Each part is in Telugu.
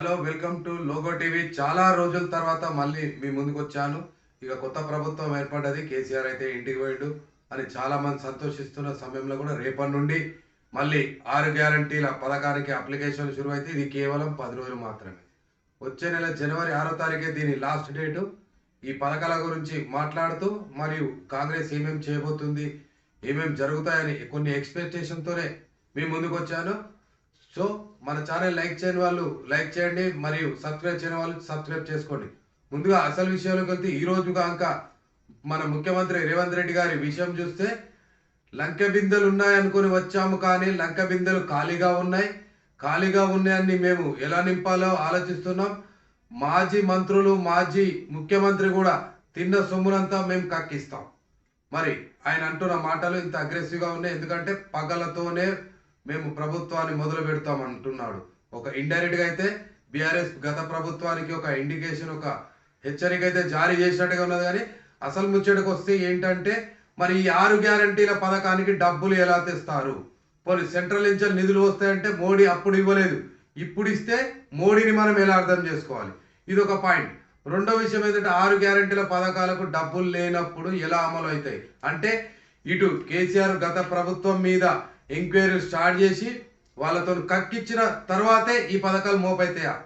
Hello welcome to logo TV. చాలా రోజుల తర్వాత మళ్ళీ మీ ముందుకు వచ్చాను. ఇక కొత్త ప్రభుత్వం ఏర్పడ్డది కేసీఆర్ అయితే ఇంటికి పోయిండు అని చాలా మంది సంతోషిస్తున్న సమయంలో కూడా రేపటి నుండి మళ్ళీ ఆరు గ్యారంటీల పథకానికి అప్లికేషన్ షురు అయితే ఇది కేవలం పది రోజులు మాత్రమే. వచ్చే నెల జనవరి ఆరో తారీఖే దీని లాస్ట్ డేటు. ఈ పథకాల గురించి మాట్లాడుతూ మరియు కాంగ్రెస్ ఏమేమి చేయబోతుంది ఏమేమి జరుగుతాయని కొన్ని ఎక్స్పెక్టేషన్తోనే మీ ముందుకు వచ్చాను. సో మన ఛానల్ లైక్ చేయని వాళ్ళు లైక్ చేయండి మరియు సబ్స్క్రైబ్ చేయని వాళ్ళు సబ్స్క్రైబ్ చేసుకోండి. ముందుగా అసలు విషయంలోకి వెళ్తే ఈ రోజు కాక మన ముఖ్యమంత్రి రేవంత్ రెడ్డి గారి విషయం చూస్తే లంక బిందెలు ఉన్నాయనుకుని వచ్చాము కానీ లంక బిందెలు ఖాళీగా ఉన్నాయి. ఖాళీగా ఉన్నాయని మేము ఎలా నింపాలో ఆలోచిస్తున్నాం. మాజీ మంత్రులు మాజీ ముఖ్యమంత్రి కూడా తిన్న సొమ్మునంతా మేము కక్కిస్తాం. మరి ఆయన అంటున్న మాటలు ఇంత అగ్రెసివ్గా ఉన్నాయి. ఎందుకంటే పగలతోనే మేము ప్రభుత్వాన్ని మొదలు పెడతాం అంటున్నాడు. ఒక ఇండైరెక్ట్గా అయితే బీఆర్ఎస్ గత ప్రభుత్వానికి ఒక ఇండికేషన్ ఒక హెచ్చరిక అయితే జారీ చేసినట్టుగా ఉన్నది. కానీ అసలు ముచ్చటకు వస్తే ఏంటంటే మరి ఈ ఆరు గ్యారంటీల పథకానికి డబ్బులు ఎలా తెస్తారు? పోనీ సెంట్రల్ నుంచి నిధులు వస్తాయంటే మోడీ అప్పుడు ఇవ్వలేదు. ఇప్పుడు ఇస్తే మోడీని మనం ఎలా అర్థం చేసుకోవాలి? ఇది ఒక పాయింట్. రెండో విషయం ఏంటంటే ఆరు గ్యారంటీల పథకాలకు డబ్బులు లేనప్పుడు ఎలా అమలు అవుతాయి? అంటే ఇటు కేసీఆర్ గత ప్రభుత్వం మీద ఎంక్వైరీ స్టార్ట్ చేసి వాళ్ళతో కక్కిచ్చిన తర్వాతే ఈ పథకాలు మోపైతాయా?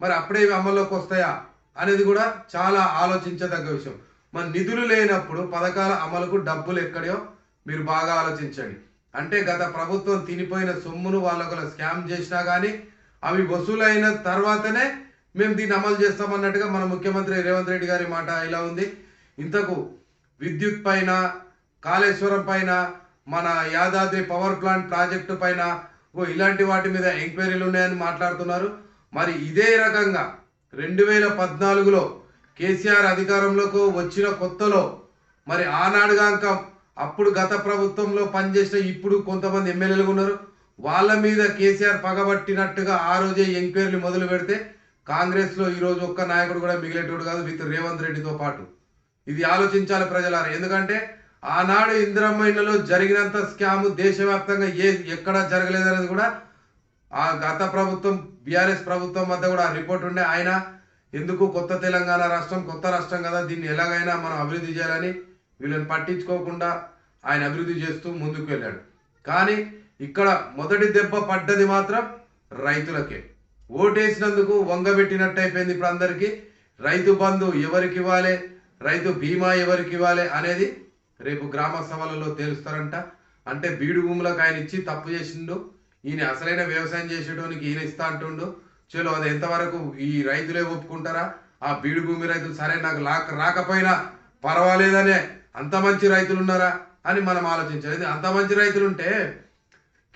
మరి అప్పుడే ఇవి అమల్లోకి వస్తాయా? అనేది కూడా చాలా ఆలోచించదగ్గ విషయం. మరి నిధులు లేనప్పుడు పథకాల అమలుకు డబ్బులు ఎక్కడో మీరు బాగా ఆలోచించండి. అంటే గత ప్రభుత్వం తినిపోయిన సొమ్మును వాళ్ళొకరు స్కామ్ చేసినా కానీ అవి వసూలైన తర్వాతనే మేము దీన్ని అమలు చేస్తామన్నట్టుగా మన ముఖ్యమంత్రి రేవంత్ రెడ్డి గారి మాట ఇలా ఉంది. ఇంతకు విద్యుత్ పైన కాళేశ్వరం పైన మన యాదాద్రి పవర్ ప్లాంట్ ప్రాజెక్టు పైన ఓ ఇలాంటి వాటి మీద ఎంక్వైరీలు ఉన్నాయని మాట్లాడుతున్నారు. మరి ఇదే రకంగా రెండు వేల పద్నాలుగులో కేసీఆర్ అధికారంలోకి వచ్చిన కొత్తలో మరి ఆనాడుగాక అప్పుడు గత ప్రభుత్వంలో పనిచేసిన ఇప్పుడు కొంతమంది ఎమ్మెల్యేలు ఉన్నారు. వాళ్ళ మీద కేసీఆర్ పగబట్టినట్టుగా ఆ రోజే ఎంక్వైరీలు మొదలు పెడితే కాంగ్రెస్లో ఈరోజు ఒక్క నాయకుడు కూడా మిగిలేటోడు కాదు విత్ రేవంత్ రెడ్డితో పాటు. ఇది ఆలోచించాలి ప్రజలారా. ఎందుకంటే ఆనాడు ఇందిరమ్మ ఇళ్ళలో జరిగినంత స్కామ్ దేశవ్యాప్తంగా ఏ ఎక్కడా జరగలేదనేది కూడా ఆ గత ప్రభుత్వం బీఆర్ఎస్ ప్రభుత్వం వద్ద కూడా ఆ రిపోర్ట్ ఉండే. ఆయన ఎందుకు కొత్త తెలంగాణ రాష్ట్రం కొత్త రాష్ట్రం కదా? దీన్ని ఎలాగైనా మనం అభివృద్ధి చేయాలని వీళ్ళని పట్టించుకోకుండా ఆయన అభివృద్ధి చేస్తూ ముందుకు వెళ్ళాడు. కానీ ఇక్కడ మొదటి దెబ్బ పడ్డది మాత్రం రైతులకే. ఓటేసినందుకు వంగబెట్టినట్టు అయిపోయింది ఇప్పుడు అందరికీ. రైతు బంధు ఎవరికి ఇవ్వాలి? రైతు బీమా ఎవరికి ఇవ్వాలి అనేది రేపు గ్రామ సభలలో తేలుస్తారంట. అంటే బీడు భూములకు ఆయన ఇచ్చి తప్పు చేసిండు. ఈయన అసలైన వ్యవసాయం చేసేటోనికి ఈయన ఇస్తా అంటుండు. చలో అది ఎంతవరకు ఈ రైతులే ఒప్పుకుంటారా? ఆ బీడు భూమి రైతులు సరే నాకు లాక్ రాకపోయినా పర్వాలేదనే అంత మంచి రైతులు ఉన్నారా అని మనం ఆలోచించాలి. అంత మంచి రైతులు ఉంటే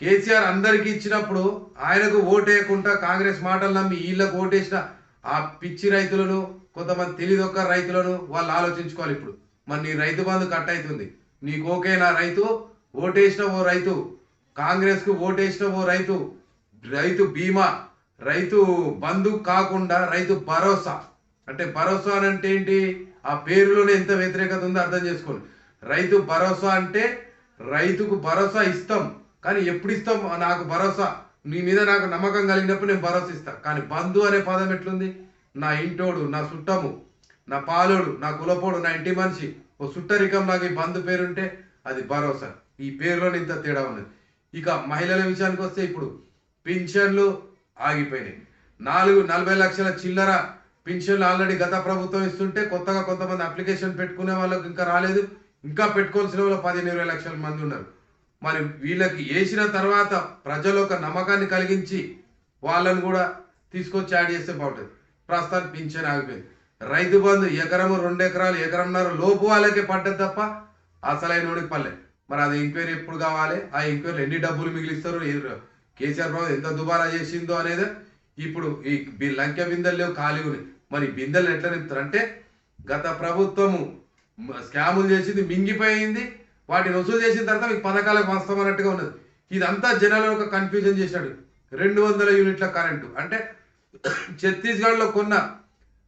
కేసీఆర్ అందరికీ ఇచ్చినప్పుడు ఆయనకు ఓటేయకుండా కాంగ్రెస్ మాటలు నమ్మి వీళ్ళకు ఓటేసిన ఆ పిచ్చి రైతులను కొంతమంది తెలియదొక్క రైతులను వాళ్ళు ఆలోచించుకోవాలి ఇప్పుడు. మరి నీ రైతు బంధు కట్ అవుతుంది. నీకు ఓకేనా రైతు ఓటేసిన ఓ రైతు కాంగ్రెస్కు ఓటేసిన ఓ రైతు రైతు బీమా రైతు బంధు కాకుండా రైతు భరోసా. అంటే భరోసా అని అంటే ఏంటి? ఆ పేరులోనే ఎంత వ్యతిరేకత ఉందో అర్థం చేసుకోండి. రైతు భరోసా అంటే రైతుకు భరోసా ఇస్తాం కానీ ఎప్పుడు ఇస్తాం? నాకు భరోసా. నీ మీద నాకు నమ్మకం కలిగినప్పుడు నేను భరోసా ఇస్తాను కానీ బంధు అనే పదం ఎట్లుంది? నా ఇంటోడు నా చుట్టము నా పాలోడు నా కులపోడు నా ఇంటి మనిషి ఓ సుట్టరికం నాకు ఈ బంధు పేరుంటే అది భరోసా. ఈ పేరులోనే ఇంత తేడా ఉన్నది. ఇక మహిళల విషయానికి వస్తే ఇప్పుడు పింఛన్లు ఆగిపోయినాయి. నాలుగు నలభై లక్షల చిల్లర పింఛన్లు ఆల్రెడీ గత ప్రభుత్వం ఇస్తుంటే కొత్తగా కొంతమంది అప్లికేషన్ పెట్టుకునే వాళ్ళకి ఇంకా రాలేదు. ఇంకా పెట్టుకోవాల్సిన వాళ్ళు పదిహేను ఇరవై లక్షల మంది ఉన్నారు. మరి వీళ్ళకి వేసిన తర్వాత ప్రజలు ఒక నమ్మకాన్ని కలిగించి వాళ్ళని కూడా తీసుకొచ్చి యాడ్ చేస్తే బాగుంటుంది. ప్రస్తుతానికి పింఛన్ ఆగిపోయింది. రైతు బంధు ఎకరము రెండు ఎకరాలు ఎకరంన్నర లోపు వాళ్ళకే పడ్డది తప్ప అసలైన వాడికి పల్లె మరి అది ఎంక్వైరీ ఎప్పుడు కావాలి? ఆ ఎంక్వైరీలో ఎన్ని డబ్బులు మిగిలిస్తారు? కేసీఆర్ ప్రభుత్వం ఎంత దుబారా చేసిందో అనేది ఇప్పుడు ఈ లంక లంకె బిందెలు లేవు ఖాళీ ఉన్నాయి. మరి బిందెలు ఎట్లా నింపుతారంటే గత ప్రభుత్వము స్కాములు చేసింది మింగిపోయింది. వాటిని వసూలు చేసిన తర్వాత మీకు పథకాలకు వస్తామన్నట్టుగా ఉన్నది. ఇదంతా జనాలను ఒక కన్ఫ్యూజన్ చేశాడు. రెండు వందల యూనిట్ల కరెంటు అంటే ఛత్తీస్గఢ్లో కొన్న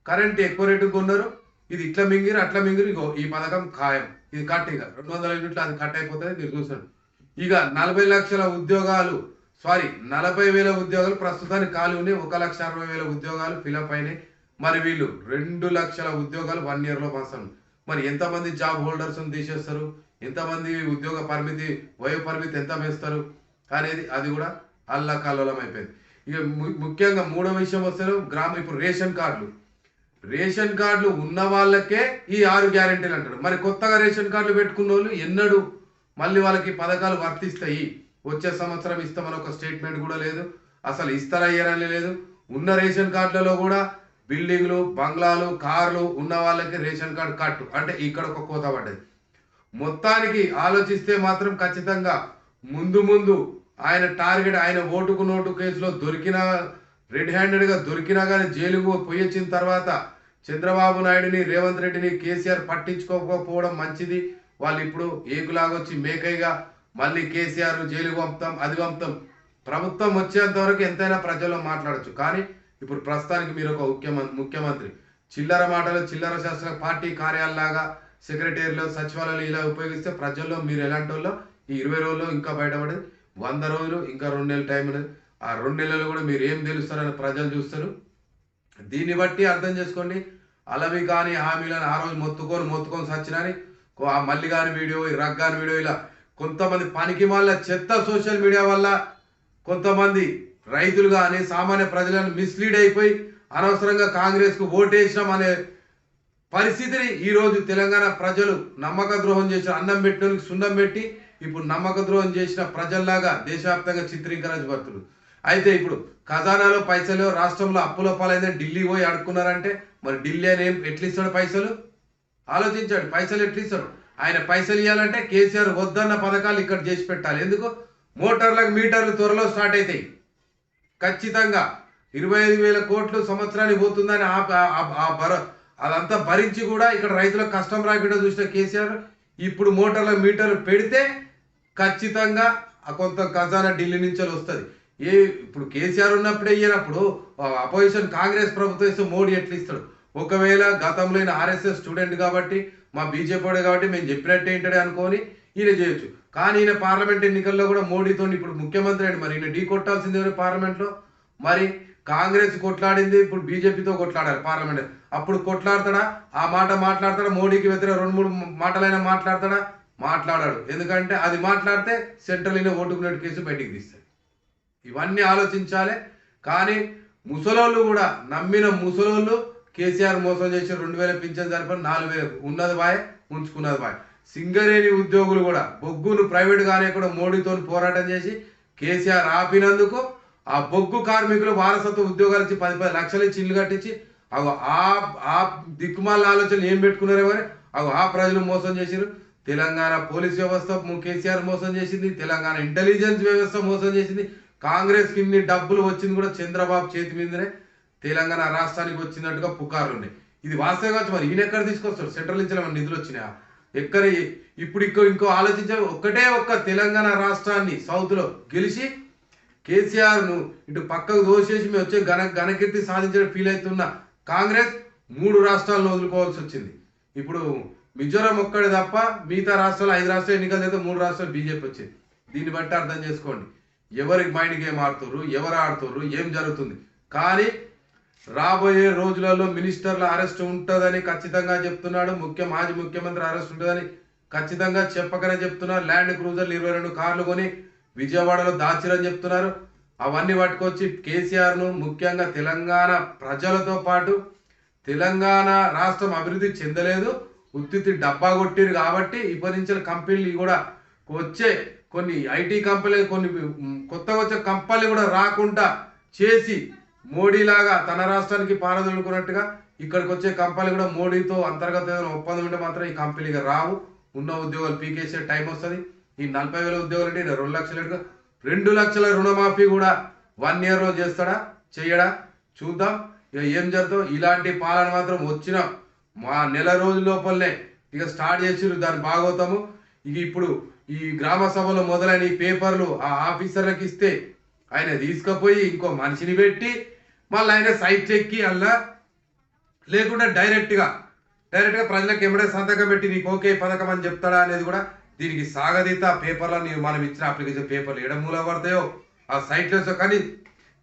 కరెంట్ ఎక్కువ రేటు కొన్నారు. ఇది ఇట్లా మింగిరు అట్లా మింగిరు ఇగో ఈ పథకం ఖాయం. ఇది కట్ ఇక రెండు వందల యూనిట్లు అది కట్ అయిపోతుంది మీరు చూసారు. ఇక నలభై లక్షల ఉద్యోగాలు సారీ నలభై వేల ఉద్యోగాలు ప్రస్తుతానికి ఖాళీ ఉన్నాయి. ఒక లక్ష అరవై వేల ఉద్యోగాలు ఫిలప్ అయినాయి. మరి వీళ్ళు రెండు లక్షల ఉద్యోగాలు వన్ ఇయర్లో పాసాను మరి ఎంతమంది జాబ్ హోల్డర్స్ని తీసేస్తారు? ఎంతమంది ఉద్యోగ పరిమితి వయో పరిమితి ఎంత వేస్తారు? అనేది అది కూడా అల్లా కల్లోలం అయిపోయింది. ఇక ము- ముఖ్యంగా మూడో విషయం వస్తారు గ్రామ ఇప్పుడు రేషన్ కార్డులు. రేషన్ కార్డులు ఉన్న వాళ్ళకే ఈ ఆరు గ్యారెంటీలు అంటారు మరి కొత్తగా రేషన్ కార్డులు పెట్టుకున్న వాళ్ళు ఎన్నడూ మళ్ళీ వాళ్ళకి పథకాలు వర్తిస్తాయి. వచ్చే సంవత్సరం ఇస్తామని ఒక స్టేట్మెంట్ కూడా లేదు. అసలు ఇస్తారయ్యారని లేదు. ఉన్న రేషన్ కార్డులలో కూడా బిల్డింగ్లు బంగ్లాలు కార్లు ఉన్న వాళ్ళకి రేషన్ కార్డు కట్టు. అంటే ఇక్కడ ఒక కోత పడ్డది. మొత్తానికి ఆలోచిస్తే మాత్రం ఖచ్చితంగా ముందు ముందు ఆయన టార్గెట్ ఆయన ఓటుకు నోటు కేసులో దొరికిన రెడ్ హ్యాండెడ్గా దొరికినా కానీ జైలుకు పోయొచ్చిన తర్వాత చంద్రబాబు నాయుడిని రేవంత్ రెడ్డిని కేసీఆర్ పట్టించుకోకపోవడం మంచిది. వాళ్ళు ఇప్పుడు ఏకులాగొచ్చి మేకైగా మళ్ళీ కేసీఆర్ జైలుకు పంపుతాం అది పంపుతాం. ప్రభుత్వం వచ్చేంత వరకు ఎంతైనా ప్రజల్లో మాట్లాడచ్చు. కానీ ఇప్పుడు ప్రస్తుతానికి మీరు ఒక ముఖ్యమంత్రి ముఖ్యమంత్రి. చిల్లర మాటలు చిల్లర శాస్త్ర పార్టీ కార్యాలలాగా సెక్రటరీలో సచివాలయాలు ఇలా ఉపయోగిస్తే ప్రజల్లో మీరు ఎలాంటి వాళ్ళు ఈ ఇరవై రోజుల్లో ఇంకా బయటపడేది. వంద రోజులు ఇంకా రెండు నెలలు టైం ఆ రెండు నెలలు కూడా మీరు ఏం తెలుస్తారని ప్రజలు చూస్తారు. దీన్ని బట్టి అర్థం చేసుకోండి. అలవి కానీ హామీలని ఆ రోజు మొత్తుకొని మొత్తుకొని సచ్చినని కో- ఆ మల్లి కాని వీడియో ఈ రగ్గాని వీడియో ఇలా కొంతమంది పనికి వాళ్ళ చెత్త సోషల్ మీడియా వల్ల కొంతమంది రైతులు కానీ సామాన్య ప్రజలను మిస్లీడ్ అయిపోయి అనవసరంగా కాంగ్రెస్కు ఓటేసినాం అనే పరిస్థితిని ఈరోజు తెలంగాణ ప్రజలు నమ్మక ద్రోహం చేసిన అన్నం పెట్టడానికి సున్నం పెట్టి ఇప్పుడు నమ్మక ద్రోహం చేసిన ప్రజల్లాగా దేశవ్యాప్తంగా చిత్రీకరించబడుతున్నారు. అయితే ఇప్పుడు ఖజానాలో పైసలు రాష్ట్రంలో అప్పుల పాలైందని ఢిల్లీ పోయి అడుక్కున్నారంటే మరి ఢిల్లీ అని ఏం ఎట్లా ఇస్తాడు పైసలు? ఆలోచించాడు పైసలు ఎట్లా ఇస్తాడు ఆయన పైసలు ఇవ్వాలంటే కేసీఆర్ వద్దన్న పథకాలు ఇక్కడ చేసి పెట్టాలి. ఎందుకు? మోటార్లకు మీటర్లు త్వరలో స్టార్ట్ అవుతాయి ఖచ్చితంగా ఇరవై ఐదు వేల కోట్లు సంవత్సరానికి పోతుందని ఆ ఆ- భర అదంతా భరించి కూడా ఇక్కడ రైతులకు కష్టం రాకుండా చూసిన కేసీఆర్ ఇప్పుడు మోటార్ల మీటర్లు పెడితే ఖచ్చితంగా ఆ కొంత ఖజానా ఢిల్లీ నుంచి వస్తుంది. ఏ ఇప్పుడు కేసీఆర్ ఉన్నప్పుడే ఇయ్యనప్పుడు అపోజిషన్ కాంగ్రెస్ ప్రభుత్వం ఇస్తే మోడీ ఎట్లా ఇస్తాడు? ఒకవేళ గతంలో ఈయన ఆర్ఎస్ఎస్ స్టూడెంట్ కాబట్టి మా బీజేపీ కాబట్టి మేము చెప్పినట్టే ఏంటడే అనుకొని ఈయన చేయొచ్చు. కానీ ఈయన పార్లమెంట్ ఎన్నికల్లో కూడా మోడీతో ఇప్పుడు ముఖ్యమంత్రి అండి. మరి ఈయన ఢీ కొట్టాల్సింది ఎవరు పార్లమెంట్లో? మరి కాంగ్రెస్ కొట్లాడింది ఇప్పుడు బీజేపీతో కొట్లాడాలి పార్లమెంట్. అప్పుడు కొట్లాడతాడా? ఆ మాట మాట్లాడతాడా? మోడీకి వ్యతిరేక రెండు మూడు మాటలైనా మాట్లాడతాడా? మాట్లాడాడు. ఎందుకంటే అది మాట్లాడితే సెంట్రల్ అయిన ఓటుకునేట్టు కేసు బయటికి తీస్తాడు. ఇవన్నీ ఆలోచించాలి. కానీ ముసలోళ్ళు కూడా నమ్మిన ముసలోళ్ళు కేసీఆర్ మోసం చేసి రెండు వేల పింఛన్ సరిపడి నాలుగు వేలు ఉన్నది బాయ్ ఉంచుకున్నది బాయ్. సింగరేణి ఉద్యోగులు కూడా బొగ్గును ప్రైవేట్గానే కూడా మోడీతో పోరాటం చేసి కేసీఆర్ ఆపినందుకు ఆ బొగ్గు కార్మికులు వారసత్వ ఉద్యోగాలు ఇచ్చి పది పది లక్షలు ఇచ్చి ఇల్లు కట్టించి అగో ఆ ఆ దిక్కుమాల ఆలోచన ఏం పెట్టుకున్నారు ఎవరు? అగో ఆ ప్రజలు మోసం చేసిరు తెలంగాణ పోలీస్ వ్యవస్థ కేసీఆర్ మోసం చేసింది. తెలంగాణ ఇంటెలిజెన్స్ వ్యవస్థ మోసం చేసింది. కాంగ్రెస్కి ఇన్ని డబ్బులు వచ్చింది కూడా చంద్రబాబు చేతి మీదనే. తెలంగాణ రాష్ట్రానికి వచ్చినట్టుగా పుకార్లు ఉన్నాయి. ఇది వాస్తవంగా మరి. ఈయన ఎక్కడ తీసుకొస్తాడు? సెంట్రల్ నుంచి నిధులు వచ్చినాయా ఎక్కడ ఇప్పుడు ఇంకో ఇంకో ఆలోచించే ఒక్కటే ఒక్క తెలంగాణ రాష్ట్రాన్ని సౌత్లో గెలిచి కేసీఆర్ను ఇటు పక్కకు దోసేసి మేము వచ్చే ఘన ఘనకీర్తి సాధించడం ఫీల్ అవుతున్న కాంగ్రెస్ మూడు రాష్ట్రాలను వదులుకోవాల్సి వచ్చింది. ఇప్పుడు మిజోరాం ఒక్కడే తప్ప మిగతా రాష్ట్రాలు ఐదు రాష్ట్రాలు ఎన్నికలు అయితే మూడు రాష్ట్రాలు బీజేపీ వచ్చింది. దీన్ని బట్టి అర్థం చేసుకోండి. ఎవరి మైండ్ గేమ్ ఆడుతుర్రు ఎవరు ఆడుతుర్రు ఏం జరుగుతుంది? కానీ రాబోయే రోజులలో మినిస్టర్ల అరెస్ట్ ఉంటుందని ఖచ్చితంగా చెప్తున్నాడు. ముఖ్య మాజీ ముఖ్యమంత్రి అరెస్ట్ ఉంటుందని ఖచ్చితంగా చెప్పకనే చెప్తున్నారు. ల్యాండ్ క్రూజర్లు ఇరవై రెండు కార్లు కొని విజయవాడలో దాచిరని చెప్తున్నారు. అవన్నీ పట్టుకొచ్చి కేసీఆర్ను ముఖ్యంగా తెలంగాణ ప్రజలతో పాటు తెలంగాణ రాష్ట్రం అభివృద్ధి చెందలేదు. ఉత్తిత్తి డబ్బా కొట్టిరు కాబట్టి ఇప్పటి నుంచి కంపెనీలు కూడా వచ్చే కొన్ని ఐటీ కంపెనీలు కొన్ని కొత్త వచ్చే కంపెనీలు కూడా రాకుండా చేసి మోడీ లాగా తన రాష్ట్రానికి పారదొలుకున్నట్టుగా ఇక్కడికి వచ్చే కంపెనీలు కూడా మోడీతో అంతర్గత ఏదైనా ఒప్పందం ఉంటే మాత్రం ఈ కంపెనీగా రావు. ఉన్న ఉద్యోగాలు పీకేసే టైం వస్తుంది. ఈ నలభై వేల ఉద్యోగాలు అంటే రెండు లక్షలు రెండు లక్షల రుణమాఫీ కూడా వన్ ఇయర్లో చేస్తాడా చేయడా? చూద్దాం. ఇక ఏం జరుగుతాం ఇలాంటి పాలన మాత్రం వచ్చిన మా నెల రోజుల లోపలనే ఇక స్టార్ట్ చేసిరు దాని బాగవుతాము ఇక ఇప్పుడు ఈ గ్రామ సభలు మొదలైన ఈ పేపర్లు ఆ ఆఫీసర్లకు ఇస్తే ఆయన తీసుకుపోయి ఇంకో మనిషిని పెట్టి మళ్ళీ ఆయన సైట్ చెక్కి అలా లేకుండా డైరెక్ట్గా డైరెక్ట్గా ప్రజలకు ఎమ్మడే సంతకం పెట్టి నీకు ఓకే పథకం అని చెప్తాడా అనేది కూడా దీనికి సాగదీత పేపర్లో మనం ఇచ్చిన అప్లికేషన్ పేపర్లు ఎడ మూల పడతాయో ఆ సైట్లో కానీ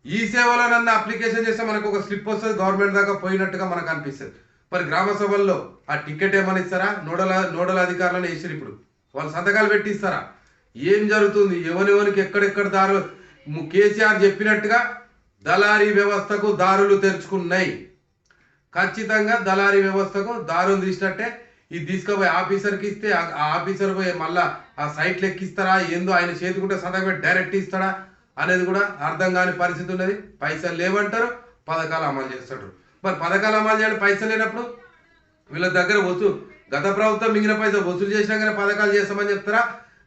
ఈ సేవలో నన్ను అప్లికేషన్ చేస్తే మనకు ఒక స్లిప్ వస్తుంది గవర్నమెంట్ దాకా పోయినట్టుగా మనకు అనిపిస్తుంది. మరి గ్రామ సభల్లో ఆ టికెట్ ఏమని ఇస్తారా? నోడల్ నోడల్ అధికారులను వేసారు ఇప్పుడు. వాళ్ళు సంతకాలు పెట్టిస్తారా? ఏం జరుగుతుంది? ఎవరెవరికి ఎక్కడెక్కడ దారు కేసీఆర్ చెప్పినట్టుగా దళారీ వ్యవస్థకు దారులు తెరుచుకున్నాయి. ఖచ్చితంగా దళారీ వ్యవస్థకు దారులు తీసినట్టే ఇది తీసుకుపోయి ఆఫీసర్కి ఇస్తే ఆ- ఆఫీసర్ పోయి మళ్ళా ఆ సైట్లు ఎక్కిస్తారా? ఏందో ఆయన చేతికుంటే సంతకం పెట్టి డైరెక్ట్ ఇస్తాడా? అనేది కూడా అర్థం కాని పరిస్థితి ఉన్నది. పైసలు లేవంటారు పథకాలు అమలు చేస్తాడు మరి పథకాలు అమలు చేయాలి పైసలు లేనప్పుడు వీళ్ళ దగ్గర వస్తు గత ప్రభుత్వం మిగిలిన పైసలు వసూలు చేసినా కానీ పథకాలు చేస్తామని చెప్తారా?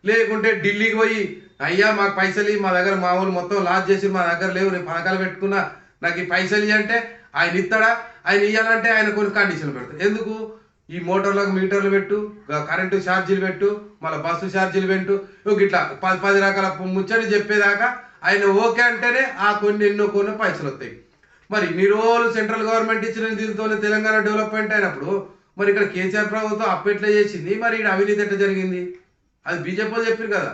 లేకుంటే ఢిల్లీకి పోయి అయ్యా మాకు పైసలు మా దగ్గర మా మొత్తం లాస్ చేసి మా దగ్గర లేవు నేను పథకాలు పెట్టుకున్నా నాకు ఈ పైసలు ఇవ్వంటే అంటే ఆయన ఇస్తాడా? ఆయన ఇవ్వాలంటే ఆయన కొన్ని కండిషన్లు పెడతాడు. ఎందుకు? ఈ మోటార్లకు మీటర్లు పెట్టు కరెంటు ఛార్జీలు పెట్టు మళ్ళీ బస్సు ఛార్జీలు పెట్టు. ఇక ఇట్లా పది పది రకాల ముచ్చని చెప్పేదాకా ఆయన ఓకే అంటేనే ఆ కొన్ని ఎన్నో కొన్ని పైసలు వస్తాయి. మరి ఇన్ని రోజులు సెంట్రల్ గవర్నమెంట్ ఇచ్చిన దీంతోనే తెలంగాణ డెవలప్మెంట్ అయినప్పుడు మరి ఇక్కడ కేసీఆర్ ప్రభుత్వం అప్పు చేసింది? మరి ఇక్కడ అవినీతి ఎట్లా జరిగింది? అది బీజేపీ చెప్పారు కదా.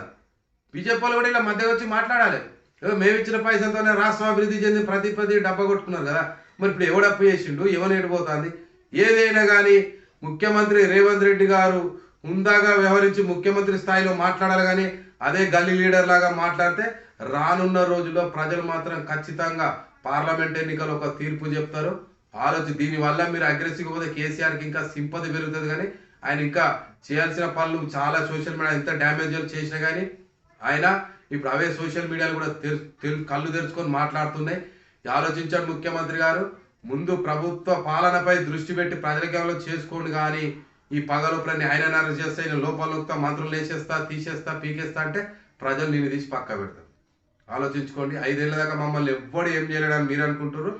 బీజేపీ కూడా ఇలా మధ్య వచ్చి మాట్లాడాలి. మేము ఇచ్చిన పైసలతోనే రాష్ట్రం అభివృద్ధి చెంది ప్రతి ప్రతి డబ్బా కొట్టుకున్నారు కదా. మరి ఇప్పుడు ఎవడు అప్పు చేసిండు? ఎవరు ఎడిపోతుంది ఏదైనా కానీ ముఖ్యమంత్రి రేవంత్ రెడ్డి గారు హుందాగా వ్యవహరించి ముఖ్యమంత్రి స్థాయిలో మాట్లాడాలి కానీ అదే గల్లీ లీడర్ లాగా మాట్లాడితే రానున్న రోజుల్లో ప్రజలు మాత్రం ఖచ్చితంగా పార్లమెంట్ ఎన్నికలు ఒక తీర్పు చెప్తారు. ఆలోచి దీనివల్ల మీరు అగ్రెసివ్గా పోతే కేసీఆర్కి ఇంకా సింపతి పెరుగుతుంది కానీ ఆయన ఇంకా చేయాల్సిన పనులు చాలా సోషల్ మీడియా ఎంత డ్యామేజ్ చేసినా కానీ ఆయన ఇప్పుడు అవే సోషల్ మీడియాలు కూడా తెరు- కళ్ళు తెరుచుకొని మాట్లాడుతున్నాయి. ఆలోచించాడు ముఖ్యమంత్రి గారు ముందు ప్రభుత్వ పాలనపై దృష్టి పెట్టి ప్రజలకి చేసుకోండి కానీ ఈ పగలోపలని ఆయన అరెస్ట్ చేస్తా ఈయన లోపల మంత్రులు వేసేస్తా తీసేస్తా పీకేస్తా అంటే ప్రజలు నేను తీసి పక్క పెడతారు. ఆలోచించుకోండి ఐదేళ్ళ దాకా మమ్మల్ని ఎవ్వడు ఏం చేయలేడని మీరు అనుకుంటారు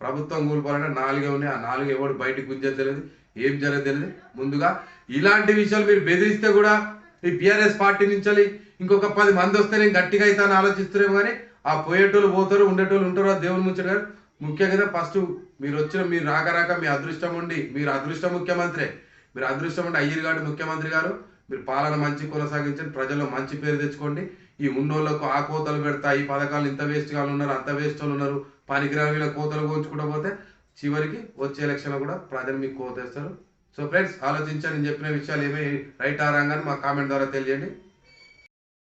ప్రభుత్వం కూలిపోవాలంటే నాలుగే ఉన్నాయి. ఆ నాలుగు ఎవడు బయటకు గుంజేది తెలియదు. ఏం జరగదు తెలియదు. ముందుగా ఇలాంటి విషయాలు మీరు బెదిరిస్తే కూడా ఈ బీఆర్ఎస్ పార్టీ నుంచి ఇంకొక పది మంది వస్తే నేను గట్టిగా అవుతాను ఆలోచిస్తున్నాం కానీ ఆ పోయేటోళ్ళు పోతారు ఉండేటోళ్ళు ఉంటారు. ఆ దేవుని ముంచడు గారు ముఖ్యంగా ఫస్ట్ మీరు వచ్చిన మీరు రాక రాక మీ అదృష్టం ఉండి మీరు అదృష్టం ముఖ్యమంత్రి. మీరు అదృష్టం ఉండి అయ్యర్ గారు ముఖ్యమంత్రి గారు మీరు పాలన మంచి కొనసాగించండి. ప్రజల్లో మంచి పేరు తెచ్చుకోండి. ఈ ఉన్నోళ్ళకు ఆ కోతలు పెడతా ఈ పథకాలు ఇంత వేస్ట్ వాళ్ళు ఉన్నారు అంత వేస్ట్ వాళ్ళు ఉన్నారు. పనికిరాని కోతలు కోంచుకుంటూ పోతే చివరికి వచ్చే ఎలక్షన్లో కూడా ప్రజలు మీకు కోతేస్తారు. సో ఫ్రెండ్స్ ఆలోచించండి నేను చెప్పిన విషయాలు ఏమీ రైట్ ఆరంగానే మా కామెంట్ ద్వారా తెలియండి.